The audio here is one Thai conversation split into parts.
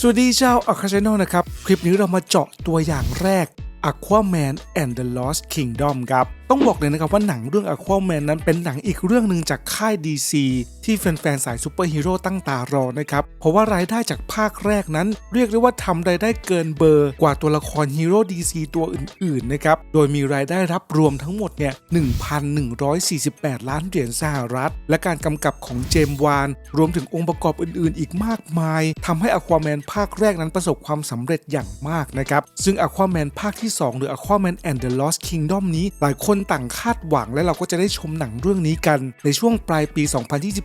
สวัสดีเจ้าอัคาชแนลนะครับ คลิปนี้เรามาเจาะตัวอย่างแรก Aquaman and the Lost Kingdom ครับต้องบอกเลยนะครับว่าหนังเรื่อง Aquaman นั้นเป็นหนังอีกเรื่องหนึ่งจากค่าย DC ที่แฟนๆ สายซูเปอร์ฮีโร่ตั้งตารอนะครับ เพราะว่ารายได้จากภาคแรกนั้น เรียกได้ว่าทำรายได้เกินเบอร์กว่าตัวละครฮีโร่ DC ตัวอื่นๆ นะครับ โดยมีรายได้รับรวมทั้งหมดเนี่ย 1,148 ล้านเหรียญสหรัฐ และการกำกับของเจมวาน รวมถึงองค์ประกอบอื่นๆ อีกมากมายทำให้ Aquaman ภาคแรกนั้นประสบความสำเร็จอย่างมากนะครับ ซึ่ง Aquaman ภาคที่ 2 หรือ Aquaman and the Lost Kingdom นี้หลายคนต่างคาดหวังและเราก็จะได้ชมหนังเรื่องนี้กัน ในช่วงปลายปี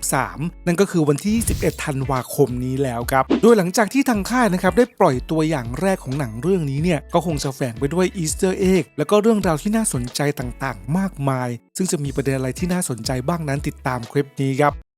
2023 นั่นก็คือวันที่21ธันวาคมนี้แล้วครับ โดยหลังจากที่ทางค่ายนะครับได้ปล่อยตัวอย่างแรกของหนังเรื่องนี้เนี่ยก็คงจะแฝงไปด้วยอีสเตอร์เอ็กแล้วก็เรื่องราวที่น่าสนใจต่างๆ มากมาย ซึ่งจะมีประเด็นอะไรที่น่าสนใจบ้างนั้นติดตามคลิปนี้ครับ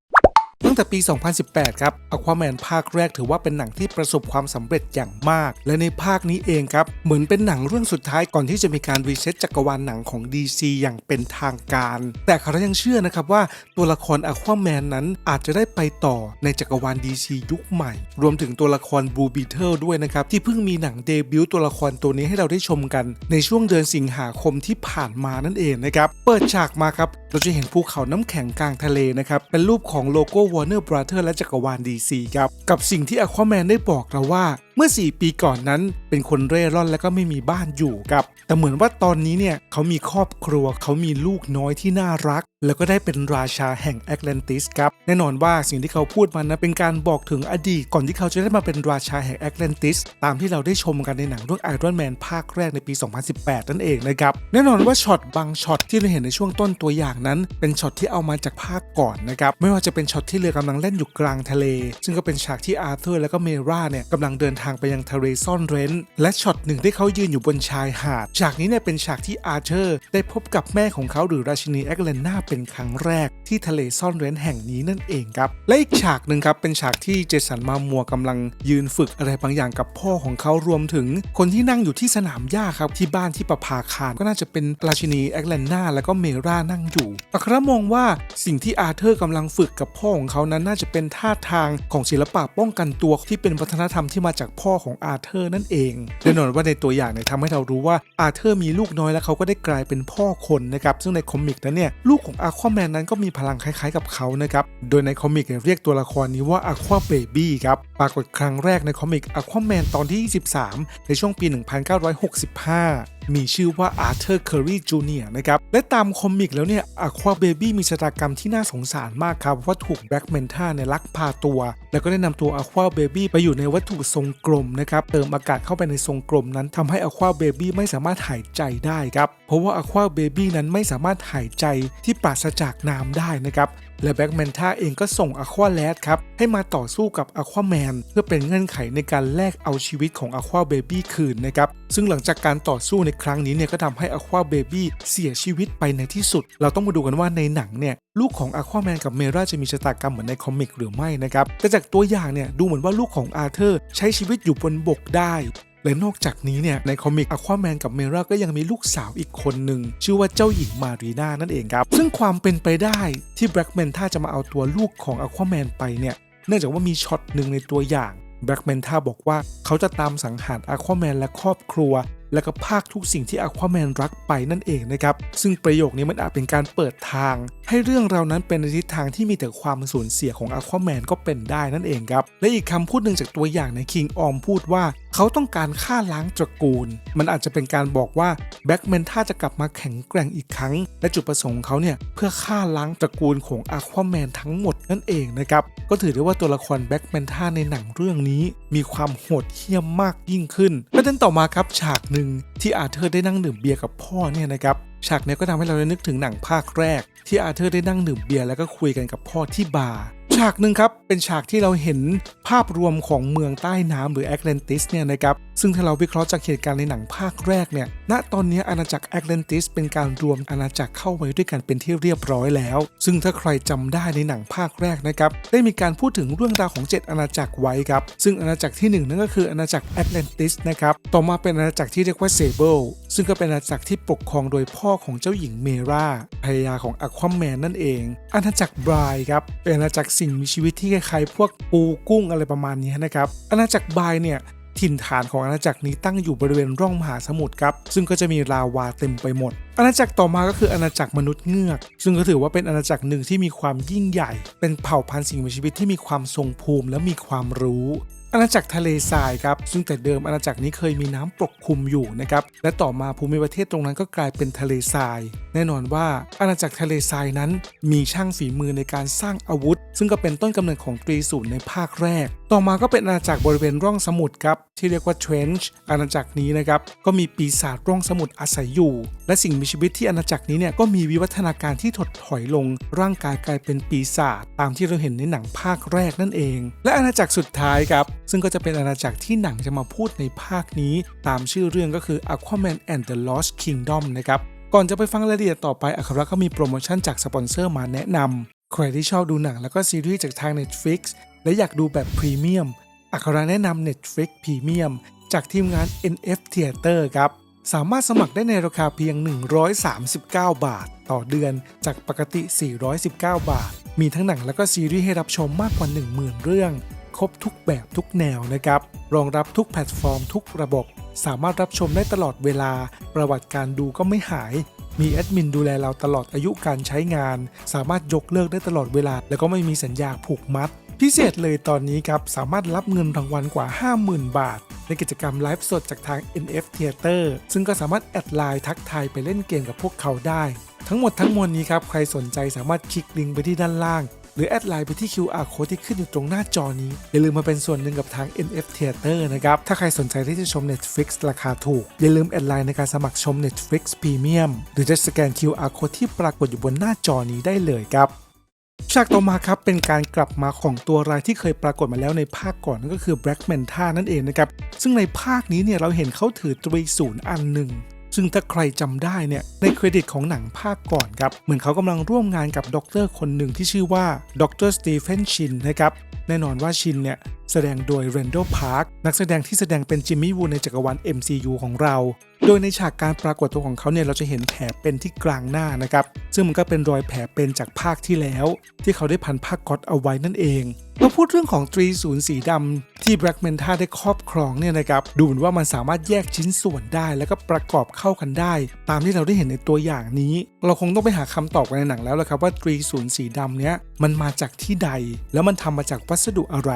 ตั้งแต่ปี 2018 ครับ Aquaman ภาคแรกถือว่าเป็นหนังที่ประสบความสำเร็จอย่างมาก และในภาคนี้เองครับ เหมือนเป็นหนังเรื่องสุดท้ายก่อนที่จะมีการรีเซ็ตจักรวาลหนังของ DC อย่างเป็นทางการ แต่เขายังเชื่อนะครับว่าตัวละคร Aquaman นั้นอาจจะได้ไปต่อในจักรวาล DC ยุคใหม่ รวมถึงตัวละคร Blue Beetle ด้วยนะครับ ที่เพิ่งมีหนังเดบิวต์ตัวละครตัวนี้ให้เราได้ชมกัน ในช่วงเดือนสิงหาคมที่ผ่านมานั่นเองนะครับเปิดฉากมาครับเราจะเห็นภูเขาน้ำแข็งกลางทะเลนะครับเป็นรูปของโลโก้ Warner Brother และจักรวาล DC ครับ กับสิ่งที่ Aquaman ได้บอกเราว่าเมื่อ 4 ปีก่อนนั้นเป็นคนเร่ร่อนและก็ไม่มีบ้านอยู่ครับ แต่เหมือนว่าตอนนี้เนี่ยเขามีครอบครัวเขามีลูกน้อยที่น่ารัก แล้วก็ได้เป็นราชาแห่งแอตแลนติสครับ แน่นอนว่าสิ่งที่เขาพูดมานนะเป็นการบอกถึงอดีตก่อนที่เขาจะได้มาเป็นราชาแห่งแอตแลนติสตามที่เราได้ชมกันในหนังเรื่อง Iron Man ภาคแรกในปี 2018 นั่นเองนะครับแน่นอนว่าช็อตบางช็อตที่เราเห็นในช่วงต้นตัวอย่างนั้น เป็นช็อตที่เอามาจากภาคก่อนนะครับไม่ว่าจะเป็นช็อตที่เรือกำลังเล่นอยู่กลางทะเล ซึ่งก็เป็นฉากที่อาร์เธอร์และก็เมราเนี่ยกำลังเดินทางไปยังทะเลซ่อนเร้น และช็อตหนึ่งที่เขายืนอยู่บนชายหาด ฉากนี้เนี่ยเป็นฉากที่อาร์เธอร์ ได้พบกับแม่ของเขาหรือราชินีแอคเลนนาเป็นครั้งแรก ที่ทะเลซ่อนเร้นแห่งนี้นั่นเองครับ และอีกฉากหนึ่งครับเป็นฉากที่เจสันมามัวกำลังยืนฝึกอะไรบางอย่างกับพ่อของเขารวมถึง คนที่นั่งอยู่ที่สนามหญ้าครับที่บ้านที่ประภาคาร ก็น่าจะเป็นราชินีแอคเลนนาแล้วก็เมรานั่งอยู่อัครมองว่าสิ่งที่อาร์เธอร์กำลังฝึกกับพ่อของเขานั้นน่าจะเป็นท่าทางของศิลปะป้องกันตัวที่เป็นวัฒนธรรมที่มาจากพ่อของอาร์เธอร์นั่นเองแน่นอนว่าในตัวอย่างเนี่ยทำให้เรารู้ว่าอาร์เธอร์มีลูกน้อยแล้วเขาก็ได้กลายเป็นพ่อคนนะครับซึ่งในคอมิกนั้นเนี่ยลูกของอาควาแมนนั้นก็มีพลังคล้ายๆกับเขานะครับโดยในคอมิกเรียกตัวละครนี้ว่าอะควาเบบี้ครับปรากฏครั้งแรกในคอมิกอะควาแมนตอนที่ 23 ในช่วงปี 1965 มีชื่อว่าอาร์เธอร์เคอรีจูเนียนะครับ และตามคอมิกแล้วเนี่ยอควาเบบี้มีชะตากรรมที่น่าสงสารมากครับ ว่าถูกแบล็กเมนท่าเนี่ยลักพาตัว แล้วก็ได้นำตัวอควาเบบี้ไปอยู่ในวัตถุทรงกลมนะครับ เติมอากาศเข้าไปในทรงกลมนั้นทำให้อควาเบบี้ไม่สามารถหายใจได้ครับ เพราะว่าอควาเบบี้นั้นไม่สามารถหายใจที่ปราศจากน้ำได้นะครับและแบ็กแมนท่าเองก็ส่งอควาแลดครับ ให้มาต่อสู้กับอควาแมนเพื่อเป็นเงื่อนไขในการแลกเอาชีวิตของอควาเบบี้คืนนะครับ ซึ่งหลังจากการต่อสู้ในครั้งนี้เนี่ยก็ทำให้อควาเบบี้เสียชีวิตไปในที่สุด เราต้องมาดูกันว่าในหนังเนี่ยลูกของอควาแมนกับเมราจะมีชะตากรรมเหมือนในคอมิกหรือไม่นะครับแต่จากตัวอย่างเนี่ยดูเหมือนว่าลูกของอาร์เธอร์ใช้ชีวิตอยู่บนบกได้ และนอกจากนี้เนี่ยในคอมิกอควาแมนกับเมราก็ยังมีลูกสาวอีกคนหนึ่งชื่อว่าเจ้าหญิงมารีนานั่นเองครับซึ่งความเป็นไปได้ที่แบล็กแมนท่าจะมาเอาตัวลูกของอควาแมนไปเนี่ยเนื่องจากว่ามีช็อตหนึ่งในตัวอย่างแบล็กแมนท่าบอกว่าเขาจะตามสังหารอควาแมนและครอบครัว และก็ภาคทุกสิ่งที่อควาแมนรักไปนั่นเองนะครับ ซึ่งประโยคนี้มันอาจเป็นการเปิดทาง ให้เรื่องราวนั้นเป็นในทิศทางที่มีแต่ความสูญเสียของอควาแมนก็เป็นได้นั่นเองครับ และอีกคำพูดหนึ่งจากตัวอย่างในคิงออมพูดว่าเขาต้องการฆ่าล้างตระกูล มันอาจจะเป็นการบอกว่าแบ็กแมนท่าจะกลับมาแข็งแกร่งอีกครั้ง และจุดประสงค์ของเขาเนี่ยเพื่อฆ่าล้างตระกูลของอควาแมนทั้งหมดนั่นเองนะครับ ก็ถือได้ว่าตัวละครแบ็กแมนท่าในหนังเรื่องนี้ มีความโหดเหี้ยมมากยิ่งขึ้นประเด็นต่อมาครับฉากหนึ่งที่อาเธอร์ได้นั่งดื่มเบียร์กับพ่อเนี่ยนะครับฉากนี้ก็ทำให้เราได้นึกถึงหนังภาคแรก ที่อาเธอร์ได้นั่งดื่มเบียร์แล้วก็คุยกันกับพ่อที่บาร์ฉากหนึ่งครับเป็นฉากที่เราเห็นภาพรวมของเมืองใต้น้ำหรือแอตแลนติสเนี่ยนะครับซึ่งถ้าเราวิเคราะห์จากเหตุการณ์ในหนังภาคแรกเนี่ย ณ ตอนนี้อาณาจักรแอตแลนติสเป็นการรวมอาณาจักรเข้าไว้ด้วยกันเป็นที่เรียบร้อยแล้ว ซึ่งถ้าใครจำได้ในหนังภาคแรกนะครับ ได้มีการพูดถึงเรื่องราวของ 7 อาณาจักรไว้ครับ ซึ่งอาณาจักรที่ 1 นั่นก็คืออาณาจักรแอตแลนติสนะครับ ต่อมาเป็นอาณาจักรที่เรียกว่าเซเบิล ซึ่งก็เป็นอาณาจักรที่ปกครองโดยพ่อของเจ้าหญิงเมราภรรยาของอควาแมนนั่นเอง อาณาจักรบรายครับ เป็นอาณาจักรสิ่งมีชีวิตที่คล้ายๆพวกปูกุ้งอะไรประมาณนี้นะครับ อาณาจักรบรายเนี่ย ถิ่นฐานของอาณาจักรนี้ตั้งอยู่บริเวณร่องมหาสมุทรครับซึ่งก็จะมีลาวาเต็มไปหมด อาณาจักรต่อมาก็คืออาณาจักรมนุษย์เงือก ซึ่งก็ถือว่าเป็นอาณาจักรหนึ่งที่มีความยิ่งใหญ่ เป็นเผ่าพันธุ์สิ่งมีชีวิตที่มีความทรงภูมิและมีความรู้อาณาจักรทะเลทรายครับ ซึ่งแต่เดิมอาณาจักรนี้เคยมีน้ำปกคลุมอยู่นะครับ และต่อมาภูมิประเทศตรงนั้นก็กลายเป็นทะเลทราย แน่นอนว่าอาณาจักรทะเลทรายนั้น มีช่างฝีมือในการสร้างอาวุธ ซึ่งก็เป็นต้นกำเนิดของตรีศูนย์ในภาคแรก ต่อมาก็เป็นอาณาจักรบริเวณร่องสมุทรครับที่เรียกว่า Trench อาณาจักรนี้นะครับก็มีปีศาจร่องสมุทรอาศัยอยู่ และสิ่งมีชีวิตที่อาณาจักรนี้เนี่ยก็มีวิวัฒนาการที่ถดถอยลง ร่างกายกลายเป็นปีศาจตามที่เราเห็นในหนังภาคแรกนั่นเอง และอาณาจักรสุดท้ายครับซึ่งก็จะเป็นอาณาจักรที่หนังจะมาพูดในภาคนี้ ตามชื่อเรื่องก็คือ Aquaman and the Lost Kingdom นะครับก่อนจะไปฟังรายละเอียดต่อไปอัคราก็มีโปรโมชั่นจากสปอนเซอร์มาแนะนำใครที่ชอบดูหนังแล้วก็ซีรีส์จากทาง Netflix และอยากดูแบบพรีเมียมอัคราแนะนำ Netflix Premium จากทีมงาน NF Theater ครับ สามารถสมัครได้ในราคาเพียง 139 บาท ต่อเดือนจากปกติ 419 บาท มีทั้งหนังและก็ซีรีส์ให้รับชมมากกว่า 10,000 เรื่อง ครบทุกแบบทุกแนวนะครับ รองรับทุกแพลตฟอร์มทุกระบบ สามารถรับชมได้ตลอดเวลา ประวัติการดูก็ไม่หาย มีแอดมินดูแลเราตลอดอายุการใช้งาน สามารถยกเลิกได้ตลอดเวลา แล้วก็ไม่มีสัญญาผูกมัด พิเศษเลยตอนนี้ครับ สามารถรับเงินรางวัลกว่า 50,000 บาท ในกิจกรรมไลฟ์สดจากทาง NF Theater ซึ่งก็สามารถแอดไลน์ทักทายไปเล่นเกมกับพวกเขาได้ ทั้งหมดทั้งมวลนี้ครับ ใครสนใจสามารถคลิกลิงก์ไปที่ด้านล่าง หรือแอดไลน์ไปที่ QR code ที่ขึ้นอยู่ตรงหน้าจอนี้ อย่าลืมมาเป็นส่วนหนึ่งกับทาง NF Theater นะครับ ถ้าใครสนใจที่จะชม Netflix ราคาถูก อย่าลืมแอดไลน์ในการสมัครชม Netflix Premium หรือจะสแกน QR code ที่ปรากฏอยู่บนหน้าจอนี้ได้เลยครับ ฉากต่อมาครับเป็นการกลับมาของตัวรายที่เคยปรากฏมาแล้วในภาคก่อนนั่นก็คือ Black Manta นั่นเองนะครับ ซึ่งในภาคนี้เนี่ยเราเห็นเขาถือตรีศูนย์อันหนึ่งซึ่งถ้าใครจำได้เนี่ยในเครดิตของหนังภาคก่อนครับ เหมือนเขากำลังร่วมงานกับด็อกเตอร์คนหนึ่งที่ชื่อว่าด็อกเตอร์สตีเฟนชินนะครับแน่นอนว่าชินเนี่ย แสดงโดยเรนโดพาร์คนักแสดงที่แสดงเป็นจิมมี่วูในจักรวาล MCU ของเรา โดยในฉากการปรากฏตัวของเขาเนี่ยเราจะเห็นแผลเป็นที่กลางหน้านะครับ ซึ่งมันก็เป็นรอยแผลเป็นจากภาคที่แล้ว ที่เขาได้พันผ้าก๊อตเอาไว้นั่นเองมาพูดเรื่องของตรีศูนย์สีดำที่แบล็กเมนท่าได้ครอบครองเนี่ยนะครับ ดูเหมือนว่ามันสามารถแยกชิ้นส่วนได้ แล้วก็ประกอบเข้ากันได้ ตามที่เราได้เห็นในตัวอย่างนี้ เราคงต้องไปหาคำตอบกันในหนังแล้วละครับว่าตรีศูนย์สีดำเนี้ยมันมาจากที่ใด แล้วมันทำมาจากวัสดุอะไร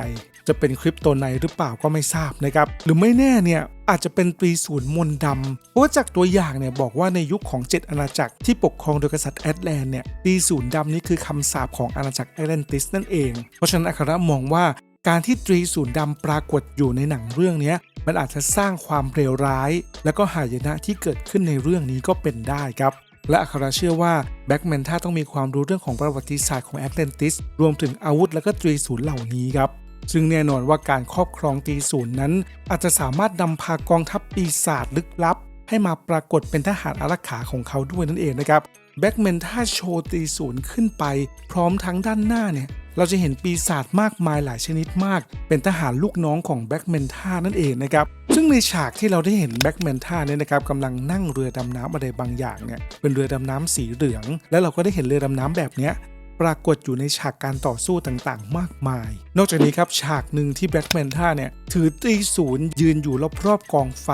จะเป็นคริปโตไนหรือเปล่าก็ไม่ทราบนะครับ หรือไม่แน่เนี่ยอาจจะเป็นตรีศูนย์มนดำเพราะว่าจากตัวอย่างเนี่ยบอกว่าในยุคของ 7 อาณาจักรที่ปกครองโดยกษัตริย์แอตแลนเนี่ยตรีศูนย์ดำนี่คือคำสาปของอาณาจักรแอตแลนติสนั่นเอง เพราะฉะนั้นอัครมองว่าการที่ตรีศูนย์ดำปรากฏอยู่ในหนังเรื่องนี้มันอาจจะสร้างความเลวร้าย และก็หายนะที่เกิดขึ้นในเรื่องนี้ก็เป็นได้ครับ และอัคราเชื่อว่าแบ็กแมนท่าต้องมีความรู้เรื่องของประวัติศาสตร์ของแอตแลนติสรวมถึงอาวุธและก็ตรีศูนย์เหล่านี้ครับ ซึ่งแน่นอนว่าการครอบครองตีศูนย์นั้น อาจจะสามารถนำพากองทัพปีศาจลึกลับ ให้มาปรากฏเป็นทหารอารักขาของเขาด้วยนั่นเองนะครับแบ็กแมนท่าโชว์ตีศูนย์ขึ้นไป พร้อมทั้งด้านหน้าเนี่ยเราจะเห็นปีศาจมากมายหลายชนิดมาก เป็นทหารลูกน้องของแบ็กแมนท่านั่นเองนะครับ ซึ่งในฉากที่เราได้เห็นแบ็กแมนท่าเนี่ยนะครับกำลังนั่งเรือดำน้ำอะไรบางอย่างเนี่ยเป็นเรือดำน้ำสีเหลือง และเราก็ได้เห็นเรือดำน้ำแบบเนี้ย ปรากฏอยู่ในฉากการต่อสู้ต่างๆ มากมาย นอกจากนี้ครับฉากหนึ่งที่แบล็กแมนท่าเนี่ย ถือตรีศูนย์ยืนอยู่รอบๆกองไฟ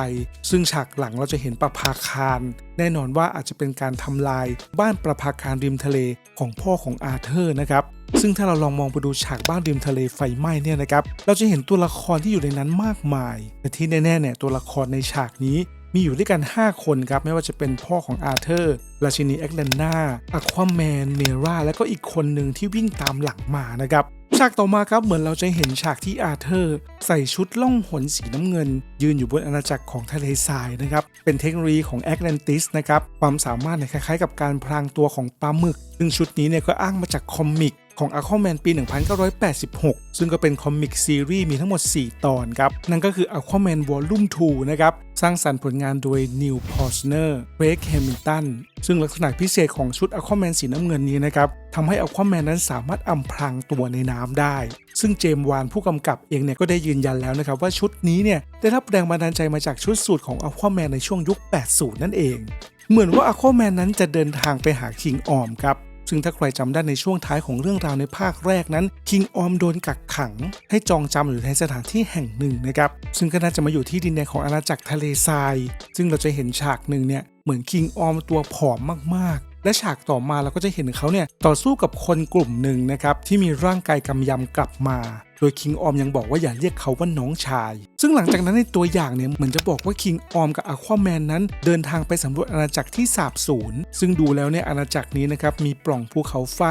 ซึ่งฉากหลังเราจะเห็นประภาคาร แน่นอนว่าอาจจะเป็นการทำลายบ้านประภาคารริมทะเลของพ่อของอาเธอร์นะครับซึ่งถ้าเราลองมองไปดูฉากบ้านริมทะเลไฟไหม้เนี่ยนะครับ เราจะเห็นตัวละครที่อยู่ในนั้นมากมาย แต่ที่แน่ๆเนี่ยตัวละครในฉากนี้ มีอยู่ด้วยกัน 5 คนครับ ไม่ว่าจะเป็นพ่อของอาเธอร์ ราชินีแอคแลนนาอะควาแมน เมราและก็อีกคนหนึ่งที่วิ่งตามหลังมานะครับฉากต่อมาครับเหมือนเราจะเห็นฉากที่อาเธอร์ ใส่ชุดล่องหนสีน้ำเงิน ยืนอยู่บนอาณาจักรของทะเลทรายนะครับเป็นเทคโนโลยีของแอตแลนติสนะครับความสามารถเนี่ยคล้ายๆ กับการพรางตัวของปลาหมึก ซึ่งชุดนี้เนี่ยก็อ้างมาจากคอมิก ของ Aquaman ปี 1986 ซึ่งก็เป็นคอมิกซีรีส์มีทั้งหมด 4 ตอนครับ นั่นก็คือ Aquaman Volume 2 นะครับ สร้างสรรค์ผลงานโดย Neil Posner Craig Hamilton ซึ่งลักษณะพิเศษของชุด Aquaman สีน้ำเงินนี้นะครับทำให้ Aquaman นั้นสามารถอำพรางตัวในน้ำได้ ซึ่งเจมส์วานผู้กำกับเองเนี่ยก็ได้ยืนยันแล้วนะครับว่าชุดนี้เนี่ยได้รับแรงบันดาลใจมาจากชุดสูทของ Aquaman ในช่วงยุค 80 นั่นเอง เหมือนว่า Aquaman นั้นจะเดินทางไปหาคิงออมครับ ซึ่งถ้าใครจำได้ในช่วงท้ายของเรื่องราวในภาคแรกนั้นคิงออมโดนกักขัง ให้จองจำอยู่ในสถานที่แห่งหนึ่งนะครับซึ่งก็น่าจะมาอยู่ที่ดินแดนของอาณาจักรทะเลทราย ซึ่งเราจะเห็นฉากหนึ่งเนี่ยเหมือนคิงออมตัวผอมมากๆและฉากต่อมาเราก็จะเห็นเขาเนี่ยต่อสู้กับคนกลุ่มหนึ่งนะครับที่มีร่างกายกำยำกลับมาโดยคิงออมยังบอกว่าอย่าเรียกเขาว่าน้องชาย ซึ่งหลังจากนั้นในตัวอย่างเนี่ยเหมือนจะบอกว่าคิงออมกับอควาแมนนั้น เดินทางไปสำรวจอาณาจักรที่สาบสูญซึ่งดูแล้วเนี่ยอาณาจักรนี้นะครับมีปล่องภูเขาไฟ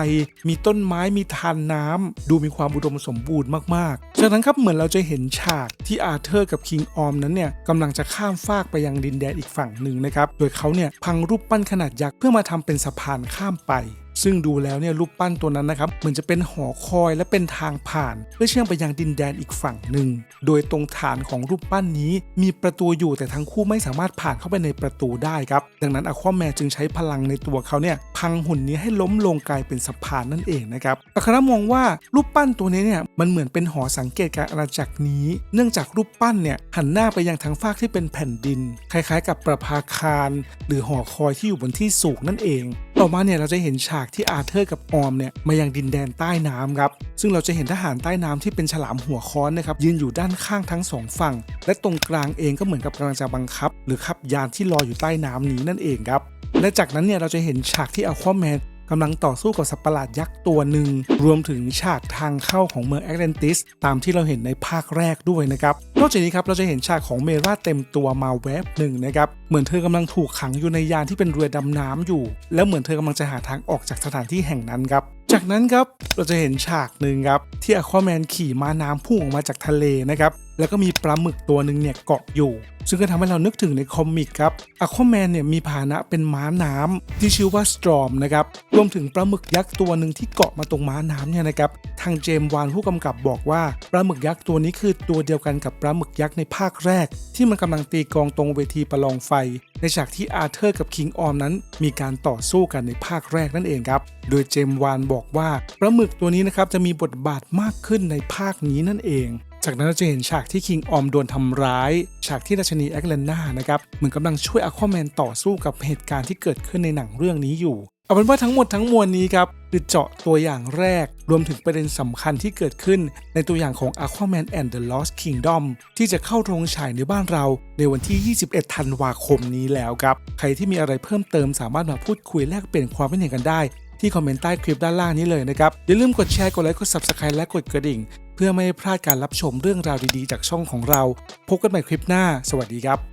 มีต้นไม้มีทานน้ำดูมีความอุดมสมบูรณ์มากๆจากนั้นครับเหมือนเราจะเห็นฉากที่อาเธอร์กับคิงออมนั้นเนี่ยกำลังจะข้ามฟากไปยังดินแดนอีกฝั่งหนึ่งนะครับโดยเขาเนี่ยพังรูปปั้นขนาดยักษ์เพื่อมาทำเป็นสะพานข้ามไป ซึ่งดูแล้วเนี่ยรูปปั้นตัวนั้นนะครับเหมือนจะเป็นหอคอยและเป็นทางผ่าน เพื่อเชื่อมไปยังดินแดนอีกฝั่งหนึ่ง โดยตรงฐานของรูปปั้นนี้มีประตูอยู่แต่ทั้งคู่ไม่สามารถผ่านเข้าไปในประตูได้ครับดังนั้นอควาแมนจึงใช้พลังในตัวเขาเนี่ยพังหุ่นนี้ให้ล้มลงกลายเป็นสะพานนั่นเองนะครับอัครมองว่ารูปปั้นตัวนี้เนี่ยมันเหมือนเป็นหอสังเกตการอาณาจักรนี้ เนื่องจากรูปปั้นเนี่ยหันหน้าไปยังทางฟากที่เป็นแผ่นดิน คล้ายๆ กับประภาคาร หรือหอคอยที่อยู่บนที่สูงนั่นเอง ต่อมาเนี่ยเราจะเห็นฉากที่อาเธอร์กับออมเนี่ยมายังดินแดนใต้น้ำครับ ซึ่งเราจะเห็นทหารใต้น้ำที่เป็นฉลามหัวค้อนนะครับยืนอยู่ด้านข้างทั้งสองฝั่ง และตรงกลางเองก็เหมือนกับกำลังจะบังคับ หรือขับยานที่ลอยอยู่ใต้น้ำนี้นั่นเองครับและจากนั้นเนี่ยเราจะเห็นฉากที่อควาแมน กำลังต่อสู้กับสัตว์ประหลาดยักษ์ตัวหนึ่ง รวมถึงฉากทางเข้าของเมืองแอตแลนติส ตามที่เราเห็นในภาคแรกด้วยนะครับ นอกจากนี้ครับเราจะเห็นฉากของเมราเต็มตัวมาแวบหนึ่งนะครับ เหมือนเธอกำลังถูกขังอยู่ในยานที่เป็นเรือดำน้ำอยู่ แล้วเหมือนเธอกำลังจะหาทางออกจากสถานที่แห่งนั้นครับจากนั้นครับเราจะเห็นฉากหนึ่งครับที่อควาแมนขี่ม้าน้ำพุ่งออกมาจากทะเลนะครับ แล้วก็มีปลาหมึกตัวหนึ่งเนี่ยเกาะอยู่ ซึ่งก็ทำให้เรานึกถึงในคอมิกครับอควาแมนเนี่ยมีพาหนะเป็นม้าน้ำที่ชื่อว่าสตรอมนะครับรวมถึงปลาหมึกยักษ์ตัวหนึ่งที่เกาะมาตรงม้าน้ำเนี่ยนะครับทางเจมวานผู้กำกับบอกว่าปลาหมึกยักษ์ตัวนี้คือตัวเดียวกันกับปลาหมึกยักษ์ในภาคแรก ที่มันกำลังตีกองตรงเวทีประลองไฟ ในฉากที่อาเธอร์กับคิงออมนั้น มีการต่อสู้กันในภาคแรกนั่นเองครับโดยเจมวานบอกว่าปลาหมึกตัวนี้นะครับจะมีบทบาทมากขึ้นในภาคนี้นั่นเอง จากนั้นเราจะเห็นฉากที่คิงออมโดนทำร้าย ฉากที่ราชนีแอคเลนนานะครับเหมือนกำลังช่วยอควาแมนต่อสู้กับเหตุการณ์ที่เกิดขึ้นในหนังเรื่องนี้อยู่เอาเป็นว่าทั้งหมดทั้งมวลนี้ครับคือเจาะตัวอย่างแรก รวมถึงประเด็นสำคัญที่เกิดขึ้นในตัวอย่างของ Aquaman and the Lost Kingdom ที่จะเข้าโรงฉายในบ้านเรา ในวันที่ 21 ธันวาคมนี้แล้วครับ ใครที่มีอะไรเพิ่มเติมสามารถมาพูดคุยแลกเปลี่ยนความคิดเห็นกันได้ ที่คอมเมนต์ใต้คลิปด้านล่างนี้เลยนะครับอย่าลืมกดแชร์กดไลค์กด Subscribe และกดกระดิ่ง เพื่อไม่ให้พลาดการรับชมเรื่องราวดีๆ จากช่องของเรา พบกันใหม่คลิปหน้า สวัสดีครับ